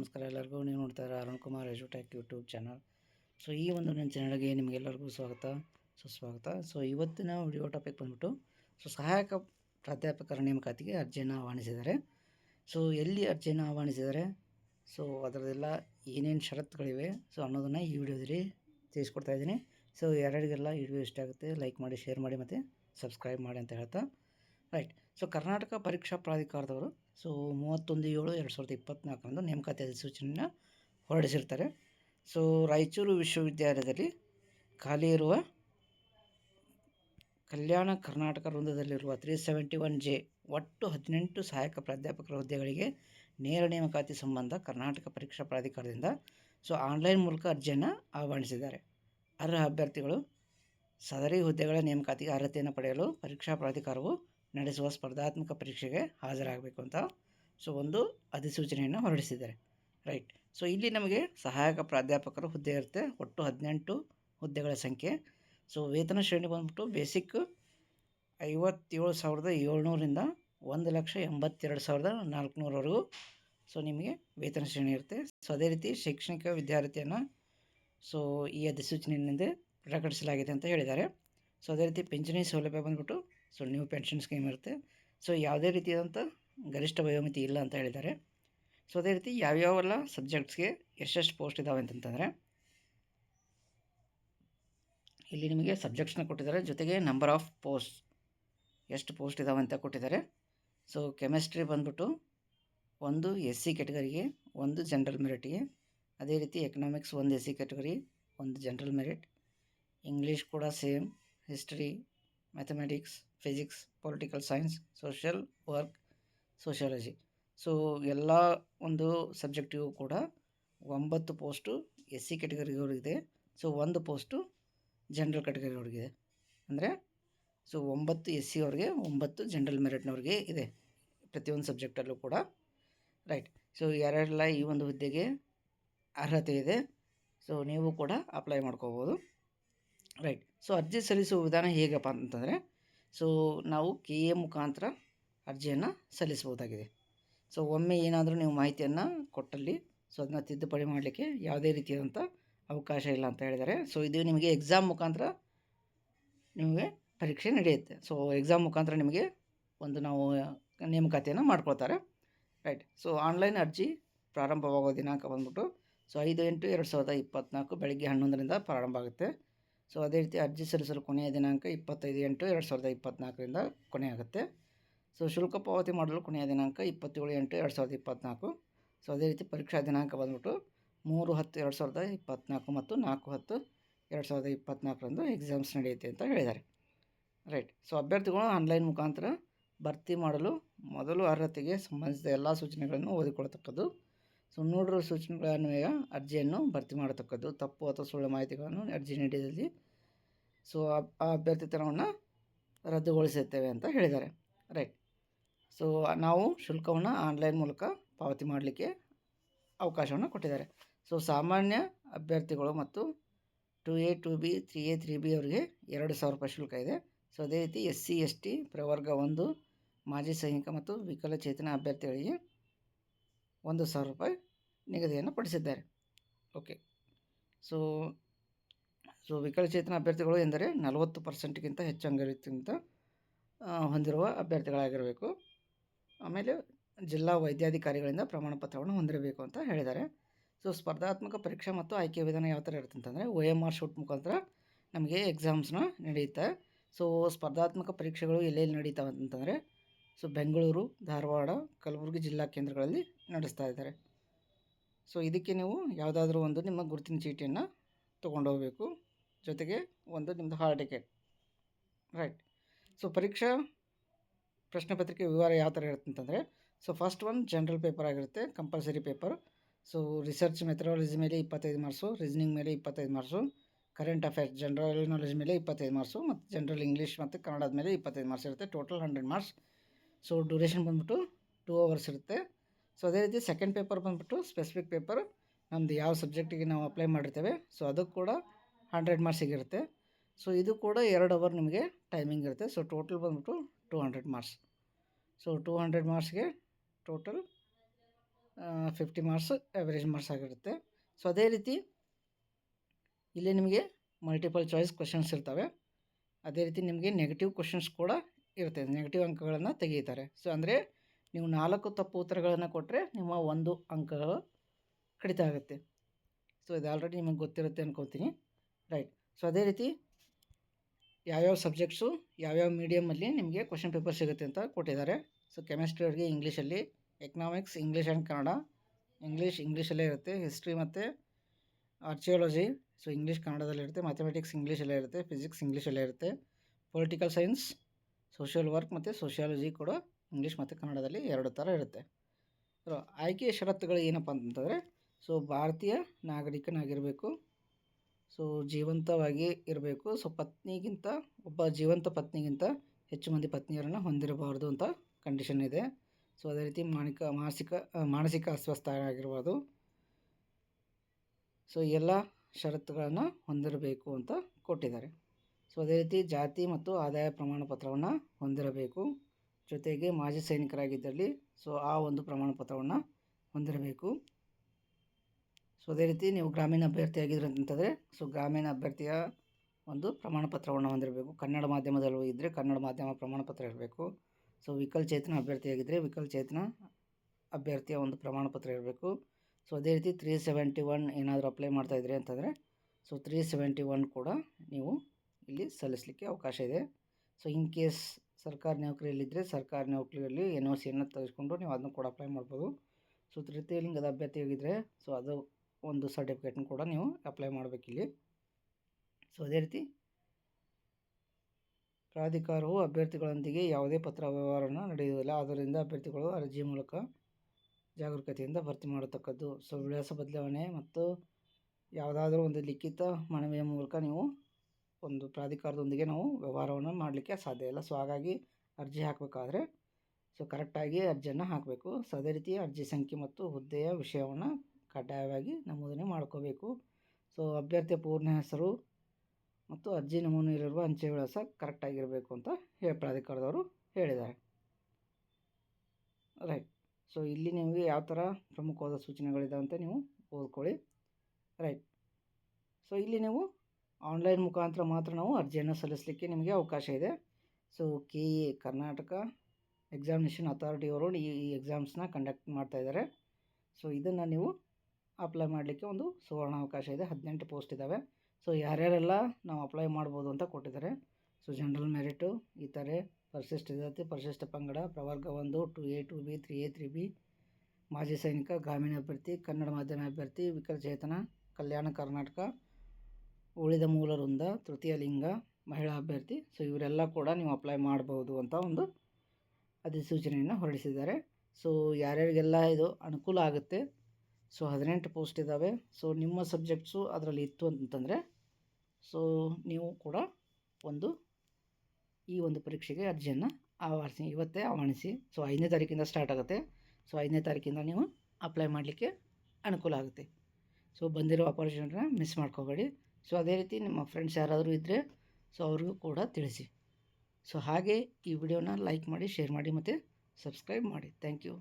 ನಮಸ್ಕಾರ ಎಲ್ಲರಿಗೂ. ನೀವು ನೋಡ್ತಾ ಇರೋ ಅರುಣ್ ಕುಮಾರ್ ಎಜುಟೆಕ್ ಯೂಟ್ಯೂಬ್ ಚಾನಲ್ ಸೊ ಈ ಒಂದು ನನ್ನ ಚಾನಲ್ಗೆ ನಿಮಗೆಲ್ಲರಿಗೂ ಸ್ವಾಗತ. ಸುಸ್ವಾಗತ ಸೊ ಇವತ್ತಿನ ವಿಡಿಯೋ ಟಾಪಿಕ್ ಬಂದ್ಬಿಟ್ಟು ಸೊ ಸಹಾಯಕ ಪ್ರಾಧ್ಯಾಪಕರ ನೇಮಕಾತಿಗೆ ಅರ್ಜಿಯನ್ನು ಆಹ್ವಾನಿಸಿದ್ದಾರೆ. ಸೊ ಎಲ್ಲಿ ಅರ್ಜಿಯನ್ನು ಆಹ್ವಾನಿಸಿದ್ದಾರೆ? ಸೊ ಅದರದೆಲ್ಲ ಏನೇನು ಷರತ್ತುಗಳಿವೆ? ಸೊ ಅನ್ನೋದನ್ನು ಈ ವಿಡಿಯೋದಲ್ಲಿ ತಿಳಿಸ್ಕೊಡ್ತಾ ಇದ್ದೀನಿ. ಸೊ ಯಾರ್ಯಾರಿಗೆಲ್ಲ ಈ ವಿಡಿಯೋ ಇಷ್ಟ ಆಗುತ್ತೆ ಲೈಕ್ ಮಾಡಿ ಶೇರ್ ಮಾಡಿ ಮತ್ತು ಸಬ್ಸ್ಕ್ರೈಬ್ ಮಾಡಿ ಅಂತ ಹೇಳ್ತಾ. ರೈಟ್ ಸೊ ಕರ್ನಾಟಕ ಪರೀಕ್ಷಾ ಪ್ರಾಧಿಕಾರದವರು ಸೊ ಮೂವತ್ತೊಂದು ಏಳು ಎರಡು ಸಾವಿರದ ಇಪ್ಪತ್ತ್ನಾಲ್ಕರಂದು ನೇಮಕಾತಿ ಅಧಿಸೂಚನೆಯನ್ನು ಹೊರಡಿಸಿರ್ತಾರೆ. ಸೊ ರಾಯಚೂರು ವಿಶ್ವವಿದ್ಯಾಲಯದಲ್ಲಿ ಖಾಲಿ ಇರುವ ಕಲ್ಯಾಣ ಕರ್ನಾಟಕ ವೃಂದದಲ್ಲಿರುವ ತ್ರೀ ಸೆವೆಂಟಿ ಒನ್ ಜೆ ಒಟ್ಟು ಹದಿನೆಂಟು ಸಹಾಯಕ ಪ್ರಾಧ್ಯಾಪಕರ ಹುದ್ದೆಗಳಿಗೆ ನೇರ ನೇಮಕಾತಿ ಸಂಬಂಧ ಕರ್ನಾಟಕ ಪರೀಕ್ಷಾ ಪ್ರಾಧಿಕಾರದಿಂದ ಸೊ ಆನ್ಲೈನ್ ಮೂಲಕ ಅರ್ಜಿಯನ್ನು ಆಹ್ವಾನಿಸಿದ್ದಾರೆ. ಅರ್ಹ ಅಭ್ಯರ್ಥಿಗಳು ಸದರಿ ಹುದ್ದೆಗಳ ನೇಮಕಾತಿಗೆ ಅರ್ಹತೆಯನ್ನು ಪಡೆಯಲು ಪರೀಕ್ಷಾ ಪ್ರಾಧಿಕಾರವು ನಡೆಸುವ ಸ್ಪರ್ಧಾತ್ಮಕ ಪರೀಕ್ಷೆಗೆ ಹಾಜರಾಗಬೇಕು ಅಂತ ಸೊ ಒಂದು ಅಧಿಸೂಚನೆಯನ್ನು ಹೊರಡಿಸಿದ್ದಾರೆ. ರೈಟ್ ಸೊ ಇಲ್ಲಿ ನಮಗೆ ಸಹಾಯಕ ಪ್ರಾಧ್ಯಾಪಕರ ಹುದ್ದೆ ಇರುತ್ತೆ. ಒಟ್ಟು ಹದಿನೆಂಟು ಹುದ್ದೆಗಳ ಸಂಖ್ಯೆ. ಸೊ ವೇತನ ಶ್ರೇಣಿ ಬಂದ್ಬಿಟ್ಟು ಬೇಸಿಕ್ ಐವತ್ತೇಳು ಸಾವಿರದ ಏಳ್ನೂರಿಂದ ಒಂದು ಲಕ್ಷ ಎಂಬತ್ತೆರಡು ಸಾವಿರದ ನಾಲ್ಕುನೂರವರೆಗೂ ಸೊ, ನಿಮಗೆ ವೇತನ ಶ್ರೇಣಿ ಇರುತ್ತೆ. ಸೊ ಅದೇ ರೀತಿ ಶೈಕ್ಷಣಿಕ ವಿದ್ಯಾರ್ಥಿಯನ್ನು ಸೊ, ಈ ಅಧಿಸೂಚನೆಯಿಂದ ಪ್ರಕಟಿಸಲಾಗಿದೆ ಅಂತ ಹೇಳಿದ್ದಾರೆ. ಸೊ ಅದೇ ರೀತಿ ಪಿಂಚಣಿ ಸೌಲಭ್ಯ ಬಂದ್ಬಿಟ್ಟು ಸೊ ನ್ಯೂ ಪೆನ್ಷನ್ ಸ್ಕೀಮ್ ಇರುತ್ತೆ. ಸೊ ಯಾವುದೇ ರೀತಿಯಾದಂಥ ಗರಿಷ್ಠ ವಯೋಮಿತಿ ಇಲ್ಲ ಅಂತ ಹೇಳಿದ್ದಾರೆ. ಸೊ ಅದೇ ರೀತಿ ಯಾವ್ಯಾವೆಲ್ಲ ಸಬ್ಜೆಕ್ಟ್ಸ್ಗೆ ಎಷ್ಟೆಷ್ಟು ಪೋಸ್ಟ್ ಇದ್ದಾವೆ ಅಂತಂತಂದರೆ, ಇಲ್ಲಿ ನಿಮಗೆ ಸಬ್ಜೆಕ್ಟ್ಸ್ನ ಕೊಟ್ಟಿದ್ದಾರೆ. ಜೊತೆಗೆ ನಂಬರ್ ಆಫ್ ಪೋಸ್ಟ್ ಎಷ್ಟು ಪೋಸ್ಟ್ ಇದ್ದಾವೆ ಅಂತ ಕೊಟ್ಟಿದ್ದಾರೆ. ಸೊ ಕೆಮಿಸ್ಟ್ರಿ ಬಂದ್ಬಿಟ್ಟು ಒಂದು ಎಸ್ ಸಿ ಕೆಟಗರಿಗೆ ಒಂದು ಜನರಲ್ ಮೆರಿಟಿಗೆ ಅದೇ ರೀತಿ ಎಕನಾಮಿಕ್ಸ್ ಒಂದು ಎಸ್ ಸಿ ಕೆಟಗರಿ ಒಂದು ಜನರಲ್ ಮೆರಿಟ್ ಇಂಗ್ಲೀಷ್ ಕೂಡ same history mathematics physics political science social work sociology so ಎಲ್ಲ ಒಂದು ಸಬ್ಜೆಕ್ಟಿಗೂ ಕೂಡ ಒಂಬತ್ತು ಪೋಸ್ಟು ಎಸ್ ಸಿ ಕ್ಯಾಟಗರಿಯವರಿಗಿದೆ ಸೊ ಒಂದು ಪೋಸ್ಟು ಜನ್ರಲ್ ಕ್ಯಾಟಗರಿಯವ್ರಿಗಿದೆ ಅಂದರೆ ಸೊ ಒಂಬತ್ತು ಎಸ್ ಸಿ ಅವ್ರಿಗೆ ಒಂಬತ್ತು ಜನ್ರಲ್ ಮೆರಿಟ್ನವ್ರಿಗೆ ಇದೆ. ಪ್ರತಿಯೊಂದು ಸಬ್ಜೆಕ್ಟಲ್ಲೂ ಕೂಡ. ರೈಟ್ ಸೊ ಯಾರ್ಯಾರೆಲ್ಲ ಈ ಒಂದು ಹುದ್ದೆಗೆ ಅರ್ಹತೆ ಇದೆ ಸೊ ನೀವು ಕೂಡ ಅಪ್ಲೈ ಮಾಡ್ಕೋಬೋದು. ರೈಟ್. ಸೊ, ಅರ್ಜಿ ಸಲ್ಲಿಸುವ ವಿಧಾನ ಹೇಗಪ್ಪ ಅಂತಂದರೆ, ಸೊ, ನಾವು ಕೆ ಎ ಮುಖಾಂತರ ಅರ್ಜಿಯನ್ನು ಸಲ್ಲಿಸ್ಬೋದಾಗಿದೆ ಸೊ, ಒಮ್ಮೆ ಏನಾದರೂ ನೀವು ಮಾಹಿತಿಯನ್ನು ಕೊಟ್ಟಲ್ಲಿ, ಸೊ, ಅದನ್ನ ತಿದ್ದುಪಡಿ ಮಾಡಲಿಕ್ಕೆ ಯಾವುದೇ ರೀತಿಯಾದಂಥ ಅವಕಾಶ ಇಲ್ಲ ಅಂತ ಹೇಳಿದ್ದಾರೆ. ಸೊ, ಇದು ನಿಮಗೆ ಎಕ್ಸಾಮ್ ಮುಖಾಂತರ ನಿಮಗೆ ಪರೀಕ್ಷೆ ನಡೆಯುತ್ತೆ. ಸೊ, ಎಕ್ಸಾಮ್ ಮುಖಾಂತರ ನಿಮಗೆ ಒಂದು ನಾವು ನೇಮಕಾತಿಯನ್ನು ಮಾಡ್ಕೊಳ್ತಾರೆ. ರೈಟ್. ಸೊ, ಆನ್ಲೈನ್ ಅರ್ಜಿ ಪ್ರಾರಂಭವಾಗೋ ದಿನಾಂಕ ಬಂದ್ಬಿಟ್ಟು, ಸೊ, ಐದು ಎಂಟು ಎರಡು ಸಾವಿರದ ಇಪ್ಪತ್ತ್ನಾಲ್ಕು ಬೆಳಗ್ಗೆ ಹನ್ನೊಂದರಿಂದ ಪ್ರಾರಂಭ ಆಗುತ್ತೆ. ಸೊ ಅದೇ ರೀತಿ ಅರ್ಜಿ ಸಲ್ಲಿಸಲು ಕೊನೆಯ ದಿನಾಂಕ ಇಪ್ಪತ್ತೈದು ಎಂಟು ಎರಡು ಸಾವಿರದ ಇಪ್ಪತ್ತ್ನಾಲ್ಕರಿಂದ ಕೊನೆಯಾಗುತ್ತೆ ಸೊ ಶುಲ್ಕ ಪಾವತಿ ಮಾಡಲು ಕೊನೆಯ ದಿನಾಂಕ ಇಪ್ಪತ್ತೇಳು ಎಂಟು ಎರಡು ಸಾವಿರದ ಇಪ್ಪತ್ತ್ನಾಲ್ಕು ಸೊ ಅದೇ ರೀತಿ ಪರೀಕ್ಷಾ ದಿನಾಂಕ ಬಂದ್ಬಿಟ್ಟು ಮೂರು ಹತ್ತು ಎರಡು ಸಾವಿರದ ಇಪ್ಪತ್ತ್ನಾಲ್ಕು ಮತ್ತು ನಾಲ್ಕು ಹತ್ತು ಎರಡು ಸಾವಿರದ ಇಪ್ಪತ್ತ್ನಾಲ್ಕರಂದು ಎಕ್ಸಾಮ್ಸ್ ನಡೆಯುತ್ತೆ ಅಂತ ಹೇಳಿದ್ದಾರೆ. ರೈಟ್ ಸೊ ಅಭ್ಯರ್ಥಿಗಳು ಆನ್ಲೈನ್ ಮುಖಾಂತರ ಭರ್ತಿ ಮಾಡಲು ಮೊದಲು ಅರ್ಹತೆಗೆ ಸಂಬಂಧಿಸಿದ ಎಲ್ಲ ಸೂಚನೆಗಳನ್ನು ಓದಿಕೊಳ್ಳತಕ್ಕದ್ದು ಸೊ ನೋಡಿರೋ ಸೂಚನೆಗಳ ಅನ್ವಯ ಅರ್ಜಿಯನ್ನು ಭರ್ತಿ ಮಾಡತಕ್ಕದ್ದು, ತಪ್ಪು ಅಥವಾ ಸುಳ್ಳು ಮಾಹಿತಿಗಳನ್ನು ಅರ್ಜಿ ನೀಡಿದಲ್ಲಿ. ಸೊ ಆ ಅಭ್ಯರ್ಥಿತನವನ್ನು ರದ್ದುಗೊಳಿಸುತ್ತೇವೆ ಅಂತ ಹೇಳಿದ್ದಾರೆ. ರೈಟ್ ಸೊ ನಾವು ಶುಲ್ಕವನ್ನು ಆನ್ಲೈನ್ ಮೂಲಕ ಪಾವತಿ ಮಾಡಲಿಕ್ಕೆ ಅವಕಾಶವನ್ನು ಕೊಟ್ಟಿದ್ದಾರೆ. ಸೊ ಸಾಮಾನ್ಯ ಅಭ್ಯರ್ಥಿಗಳು ಮತ್ತು two A, two B, three A, three B ಅವರಿಗೆ ಎರಡು ಸಾವಿರ ರೂಪಾಯಿ ಶುಲ್ಕ ಇದೆ. ಸೊ ಅದೇ ರೀತಿ ಎಸ್ ಸಿ ಎಸ್ ಟಿ ಪ್ರವರ್ಗ ಒಂದು, ಮಾಜಿ ಸೈನಿಕ ಮತ್ತು ವಿಕಲಚೇತನ ಅಭ್ಯರ್ಥಿಗಳಿಗೆ ಒಂದು ಸಾವಿರ ರೂಪಾಯಿ ನಿಗದಿಯನ್ನು ಪಡಿಸಿದ್ದಾರೆ. ಓಕೆ ಸೊ ಸೊ ವಿಕಲಚೇತನ ಅಭ್ಯರ್ಥಿಗಳು ಎಂದರೆ ನಲವತ್ತು ಪರ್ಸೆಂಟ್ಗಿಂತ ಹೆಚ್ಚು ಅಂಗವಿಕಲತೆಯಿಂದ ಹೊಂದಿರುವ ಅಭ್ಯರ್ಥಿಗಳಾಗಿರಬೇಕು. ಆಮೇಲೆ ಜಿಲ್ಲಾ ವೈದ್ಯಾಧಿಕಾರಿಗಳಿಂದ ಪ್ರಮಾಣ ಪತ್ರವನ್ನು ಹೊಂದಿರಬೇಕು ಅಂತ ಹೇಳಿದ್ದಾರೆ. ಸೊ ಸ್ಪರ್ಧಾತ್ಮಕ ಪರೀಕ್ಷೆ ಮತ್ತು ಆಯ್ಕೆ ವಿಧಾನ ಯಾವ ಥರ ಇರುತ್ತೆ ಅಂತಂದರೆ ಒ ಎಂ ಆರ್ ಶೂಟ್ ಮುಖಾಂತರ ನಮಗೆ ಎಕ್ಸಾಮ್ಸ್ನ ನಡೆಯುತ್ತೆ. ಸೊ ಸ್ಪರ್ಧಾತ್ಮಕ ಪರೀಕ್ಷೆಗಳು ಎಲ್ಲೆಲ್ಲಿ ನಡೀತಾವೆ ಅಂತಂದರೆ ಸೊ ಬೆಂಗಳೂರು, ಧಾರವಾಡ, ಕಲಬುರಗಿ ಜಿಲ್ಲಾ ಕೇಂದ್ರಗಳಲ್ಲಿ ನಡೆಸ್ತಾ ಇದ್ದಾರೆ. ಸೊ ಇದಕ್ಕೆ ನೀವು ಯಾವುದಾದ್ರೂ ಒಂದು ನಿಮ್ಮ ಗುರುತಿನ ಚೀಟಿಯನ್ನು ತೊಗೊಂಡೋಗಬೇಕು. ಜೊತೆಗೆ ಒಂದು ನಿಮ್ಮದು ಹಾಲ್ ಟಿಕೆಟ್. ರೈಟ್. ಸೊ ಪರೀಕ್ಷಾ ಪ್ರಶ್ನೆ ಪತ್ರಿಕೆ ವಿವರ ಯಾವ ಥರ ಇರುತ್ತೆ ಅಂತಂದರೆ, so first one general paper ಆಗಿರುತ್ತೆ, compulsory paper. So research methodology ಮೇಲೆ ಇಪ್ಪತ್ತೈದು ಮಾರ್ಸು ರೀಸನಿಂಗ್ ಮೇಲೆ ಇಪ್ಪತ್ತೈದು marks current affairs, general knowledge ಮೇಲೆ ಇಪ್ಪತ್ತೈದು ಮಾರ್ಸು ಮತ್ತು ಜನರಲ್ ಇಂಗ್ಲೀಷ್ ಮತ್ತು ಕನ್ನಡದ ಮೇಲೆ ಇಪ್ಪತ್ತೈದು ಮಾರ್ಕ್ಸ್ ಇರುತ್ತೆ. Total hundred marks so duration ಬಂದ್ಬಿಟ್ಟು ಟೂ ಅವರ್ಸ್ ಇರುತ್ತೆ. ಸೊ ಅದೇ ರೀತಿ ಸೆಕೆಂಡ್ ಪೇಪರ್ ಬಂದ್ಬಿಟ್ಟು ಸ್ಪೆಸಿಫಿಕ್ ಪೇಪರ್ ನಮ್ಮದು ಯಾವ ಸಬ್ಜೆಕ್ಟಿಗೆ ನಾವು ಅಪ್ಲೈ ಮಾಡಿರ್ತೇವೆ. ಸೊ ಅದಕ್ಕೆ ಕೂಡ ಹಂಡ್ರೆಡ್ ಮಾರ್ಕ್ಸಿಗಿರುತ್ತೆ ಸೊ ಇದು ಕೂಡ ಎರಡು ಅವರ್ ನಿಮಗೆ ಟೈಮಿಂಗ್ ಇರುತ್ತೆ. ಸೊ ಟೋಟಲ್ ಬಂದ್ಬಿಟ್ಟು two hundred marks so two hundred ಮಾರ್ಕ್ಸ್ಗೆ total fifty marks average marks ಆಗಿರುತ್ತೆ. ಸೊ ಅದೇ ರೀತಿ ಇಲ್ಲಿ ನಿಮಗೆ ಮಲ್ಟಿಪಲ್ ಚಾಯ್ಸ್ ಕ್ವಶನ್ಸ್ ಇರ್ತವೆ. ಅದೇ ರೀತಿ ನಿಮಗೆ ನೆಗೆಟಿವ್ ಕ್ವಶನ್ಸ್ ಕೂಡ ಇರುತ್ತೆ ನೆಗೆಟಿವ್ ಅಂಕಗಳನ್ನು ತೆಗೀತಾರೆ. ಸೊ ಅಂದರೆ ನೀವು ನಾಲ್ಕು ತಪ್ಪು ಉತ್ತರಗಳನ್ನು ಕೊಟ್ಟರೆ ನಿಮ್ಮ ಒಂದು ಅಂಕ ಕಡಿತ ಆಗುತ್ತೆ. ಸೊ ಇದು ಆಲ್ರೆಡಿ ನಿಮಗೆ ಗೊತ್ತಿರುತ್ತೆ ಅನ್ಕೋತೀನಿ ರೈಟ್ ಸೊ ಅದೇ ರೀತಿ ಯಾವ್ಯಾವ ಸಬ್ಜೆಕ್ಟ್ಸು ಯಾವ್ಯಾವ ಮೀಡಿಯಮಲ್ಲಿ ನಿಮಗೆ ಕ್ವಶನ್ ಪೇಪರ್ ಸಿಗುತ್ತೆ ಅಂತ ಕೊಟ್ಟಿದ್ದಾರೆ. ಸೊ ಕೆಮಿಸ್ಟ್ರಿ ಅವ್ರಿಗೆ ಇಂಗ್ಲೀಷಲ್ಲಿ economics English and Kannada English ಇಂಗ್ಲೀಷಲ್ಲೇ ಇರುತ್ತೆ. ಹಿಸ್ಟ್ರಿ ಮತ್ತು ಆರ್ಚಿಯಾಲಜಿ ಸೊ ಇಂಗ್ಲೀಷ್ ಕನ್ನಡದಲ್ಲಿರುತ್ತೆ ಮ್ಯಾಥಮೆಟಿಕ್ಸ್ ಇಂಗ್ಲೀಷಲ್ಲೇ ಇರುತ್ತೆ. ಫಿಸಿಕ್ಸ್ ಇಂಗ್ಲೀಷಲ್ಲೇ ಇರುತ್ತೆ. ಪೊಲಿಟಿಕಲ್ ಸೈನ್ಸ್ ಸೋಷಿಯಲ್ ವರ್ಕ್ ಮತ್ತು ಸೋಷಿಯಾಲಜಿ ಕೂಡ ಇಂಗ್ಲೀಷ್ ಮತ್ತು ಕನ್ನಡದಲ್ಲಿ ಎರಡು ಥರ ಇರುತ್ತೆ. ಸೊ ಆಯ್ಕೆಯ ಷರತ್ತುಗಳು ಏನಪ್ಪ ಅಂತಂದರೆ ಸೊ ಭಾರತೀಯ ನಾಗರಿಕನಾಗಿರಬೇಕು ಸೊ ಜೀವಂತವಾಗಿ ಇರಬೇಕು ಸೊ ಪತ್ನಿಗಿಂತ ಒಬ್ಬ ಜೀವಂತ ಪತ್ನಿಗಿಂತ ಹೆಚ್ಚು ಮಂದಿ ಪತ್ನಿಯರನ್ನು ಹೊಂದಿರಬಾರ್ದು ಅಂತ ಕಂಡೀಷನ್ ಇದೆ. ಸೊ ಅದೇ ರೀತಿ ಮಾನಿಕ ಮಾನಸಿಕ ಮಾನಸಿಕ ಅಸ್ವಸ್ಥ ಆಗಿರ್ಬೋದು ಸೊ ಎಲ್ಲ ಷರತ್ತುಗಳನ್ನು ಹೊಂದಿರಬೇಕು ಅಂತ ಕೊಟ್ಟಿದ್ದಾರೆ. ಸೊ ಅದೇ ರೀತಿ ಜಾತಿ ಮತ್ತು ಆದಾಯ ಪ್ರಮಾಣ ಪತ್ರವನ್ನು ಹೊಂದಿರಬೇಕು. ಜೊತೆಗೆ ಮಾಜಿ ಸೈನಿಕರಾಗಿದ್ದಲ್ಲಿ ಸೊ ಆ ಒಂದು ಪ್ರಮಾಣ ಪತ್ರವನ್ನು ಹೊಂದಿರಬೇಕು. ಸೊ ಅದೇ ರೀತಿ ನೀವು ಗ್ರಾಮೀಣ ಅಭ್ಯರ್ಥಿ ಆಗಿದ್ರೆ ಅಂತಂದರೆ ಸೊ ಗ್ರಾಮೀಣ ಅಭ್ಯರ್ಥಿಯ ಒಂದು ಪ್ರಮಾಣ ಪತ್ರವನ್ನು ಹೊಂದಿರಬೇಕು. ಕನ್ನಡ ಮಾಧ್ಯಮದಲ್ಲೂ ಇದ್ದರೆ ಕನ್ನಡ ಮಾಧ್ಯಮ ಪ್ರಮಾಣ ಪತ್ರ ಇರಬೇಕು. ಸೊ ವಿಕಲಚೇತನ ಅಭ್ಯರ್ಥಿಯಾಗಿದ್ದರೆ ವಿಕಲಚೇತನ ಅಭ್ಯರ್ಥಿಯ ಒಂದು ಪ್ರಮಾಣ ಪತ್ರ ಇರಬೇಕು. ಸೊ ಅದೇ ರೀತಿ ತ್ರೀ ಸೆವೆಂಟಿ ಒನ್ ಏನಾದರೂ ಅಪ್ಲೈ ಮಾಡ್ತಾಯಿದ್ರಿ ಅಂತಂದರೆ ಸೊ ತ್ರೀ ಸೆವೆಂಟಿ ಒನ್ ಕೂಡ ನೀವು ಇಲ್ಲಿ ಸಲ್ಲಿಸಲಿಕ್ಕೆ ಅವಕಾಶ ಇದೆ. ಸೊ ಇನ್ ಕೇಸ್ ಸರ್ಕಾರಿ ನೌಕರಿಯಲ್ಲಿದ್ದರೆ ಸರ್ಕಾರಿ ನೌಕರಿಯಲ್ಲಿ ಎನ್ ಒ ಸಿಯನ್ನು ತೆಗೆದುಕೊಂಡು ನೀವು ಅದನ್ನು ಕೂಡ ಅಪ್ಲೈ ಮಾಡ್ಬೋದು. ಸೊ ತೃತೀಯ ಲಿಂಗದ ಅಭ್ಯರ್ಥಿಯಾಗಿದ್ದರೆ ಸೊ ಅದು ಒಂದು ಸರ್ಟಿಫಿಕೇಟ್ನ ಕೂಡ ನೀವು ಅಪ್ಲೈ ಮಾಡಬೇಕಿಲ್ಲಿ. ಸೊ ಅದೇ ರೀತಿ ಪ್ರಾಧಿಕಾರವು ಅಭ್ಯರ್ಥಿಗಳೊಂದಿಗೆ ಯಾವುದೇ ಪತ್ರ ವ್ಯವಹಾರವನ್ನು ನಡೆಯುವುದಿಲ್ಲ. ಆದ್ದರಿಂದ ಅಭ್ಯರ್ಥಿಗಳು ಅರ್ಜಿ ಮೂಲಕ ಜಾಗರೂಕತೆಯಿಂದ ಭರ್ತಿ ಮಾಡತಕ್ಕದ್ದು. ಸೊ ವಿಳಾಸ ಬದಲಾವಣೆ ಮತ್ತು ಯಾವುದಾದ್ರೂ ಒಂದು ಲಿಖಿತ ಮನವಿಯ ಮೂಲಕ ನೀವು ಒಂದು ಪ್ರಾಧಿಕಾರದೊಂದಿಗೆ ನಾವು ವ್ಯವಹಾರವನ್ನು ಮಾಡಲಿಕ್ಕೆ ಸಾಧ್ಯ ಇಲ್ಲ. ಸೊ ಹಾಗಾಗಿ ಅರ್ಜಿ ಹಾಕಬೇಕಾದ್ರೆ ಸೊ ಕರೆಕ್ಟಾಗಿ ಅರ್ಜಿಯನ್ನು ಹಾಕಬೇಕು. ಸೊ ಅದೇ ರೀತಿ ಅರ್ಜಿ ಸಂಖ್ಯೆ ಮತ್ತು ಹುದ್ದೆಯ ವಿಷಯವನ್ನು ಕಡ್ಡಾಯವಾಗಿ ನಮೂದನೆ ಮಾಡ್ಕೋಬೇಕು. ಸೊ ಅಭ್ಯರ್ಥಿಯ ಪೂರ್ಣ ಹೆಸರು ಮತ್ತು ಅರ್ಜಿ ನಮೂನೆಯಲ್ಲಿರುವ ಅಂಚೆ ವಿಳಾಸ ಕರೆಕ್ಟಾಗಿರಬೇಕು ಅಂತ ಹೇಳಿ ಪ್ರಾಧಿಕಾರದವರು ಹೇಳಿದ್ದಾರೆ. ರೈಟ್ ಸೊ ಇಲ್ಲಿ ನಿಮಗೆ ಯಾವ ಥರ ಪ್ರಮುಖವಾದ ಸೂಚನೆಗಳಿದಾವೆ ಅಂತ ನೀವು ಓದ್ಕೊಳ್ಳಿ. ರೈಟ್ ಸೊ ಇಲ್ಲಿ ನೀವು ಆನ್ಲೈನ್ ಮುಖಾಂತರ ಮಾತ್ರ ನಾವು ಅರ್ಜಿಯನ್ನು ಸಲ್ಲಿಸಲಿಕ್ಕೆ ನಿಮಗೆ ಅವಕಾಶ ಇದೆ. So K A Karnataka examination ಅಥಾರಿಟಿಯವರು ಈ ಎಕ್ಸಾಮ್ಸ್ನ ಕಂಡಕ್ಟ್ ಮಾಡ್ತಾಯಿದ್ದಾರೆ ಸೊ ಇದನ್ನು ನೀವು ಅಪ್ಲೈ ಮಾಡಲಿಕ್ಕೆ ಒಂದು ಸುವರ್ಣ ಅವಕಾಶ ಇದೆ. ಹದಿನೆಂಟು ಪೋಸ್ಟ್ ಇದ್ದಾವೆ ಸೊ ಯಾರ್ಯಾರೆಲ್ಲ ನಾವು ಅಪ್ಲೈ ಮಾಡ್ಬೋದು ಅಂತ ಕೊಟ್ಟಿದ್ದಾರೆ. ಸೊ ಜನರಲ್ ಮೆರಿಟು ಇತರೆ, ಪರಿಶಿಷ್ಟ ಜಾತಿ, ಪರಿಶಿಷ್ಟ ಪಂಗಡ, ಪ್ರವರ್ಗ ಒಂದು two A two B three A three B ಮಾಜಿ ಸೈನಿಕ ಗ್ರಾಮೀಣ ಅಭ್ಯರ್ಥಿ ಕನ್ನಡ ಮಾಧ್ಯಮ ಅಭ್ಯರ್ಥಿ ವಿಕಲಚೇತನ, ಕಲ್ಯಾಣ ಕರ್ನಾಟಕ ಉಳಿದ ಮೂಲ ವೃಂದ ತೃತೀಯ ಲಿಂಗ, ಮಹಿಳಾ ಅಭ್ಯರ್ಥಿ. ಸೊ ಇವರೆಲ್ಲ ಕೂಡ ನೀವು ಅಪ್ಲೈ ಮಾಡ್ಬೋದು ಅಂತ ಒಂದು ಅಧಿಸೂಚನೆಯನ್ನು ಹೊರಡಿಸಿದ್ದಾರೆ. ಸೊ ಯಾರ್ಯಾರಿಗೆಲ್ಲ ಇದು ಅನುಕೂಲ ಆಗುತ್ತೆ? ಸೊ ಹದಿನೆಂಟು ಪೋಸ್ಟ್ ಇದ್ದಾವೆ ಸೊ ನಿಮ್ಮ ಸಬ್ಜೆಕ್ಟ್ಸು ಅದರಲ್ಲಿ ಇತ್ತು ಅಂತಂದರೆ ಸೊ ನೀವು ಕೂಡ ಒಂದು ಈ ಒಂದು ಪರೀಕ್ಷೆಗೆ ಅರ್ಜಿಯನ್ನು ಆಹ್ವಾನಿಸಿ, ಇವತ್ತೇ ಆಹ್ವಾನಿಸಿ. ಸೊ ಐದನೇ ತಾರೀಕಿಂದ ಸ್ಟಾರ್ಟ್ ಆಗುತ್ತೆ. ಸೊ ಐದನೇ ತಾರೀಕಿಂದ ನೀವು ಅಪ್ಲೈ ಮಾಡಲಿಕ್ಕೆ ಅನುಕೂಲ ಆಗುತ್ತೆ. ಸೊ ಬಂದಿರೋ ಆಪರ್ಚುನಿಟಿನ ಮಿಸ್ ಮಾಡ್ಕೋಬೇಡಿ. ಸೊ ಅದೇ ರೀತಿ ನಿಮ್ಮ ಫ್ರೆಂಡ್ಸ್ ಯಾರಾದರೂ ಇದ್ದರೆ ಸೊ ಅವ್ರಿಗೂ ಕೂಡ ತಿಳಿಸಿ. ಸೊ ಹಾಗೆ ಈ ವಿಡಿಯೋನ ಲೈಕ್ ಮಾಡಿ ಶೇರ್ ಮಾಡಿ ಮತ್ತು ಸಬ್ಸ್ಕ್ರೈಬ್ ಮಾಡಿ. Thank you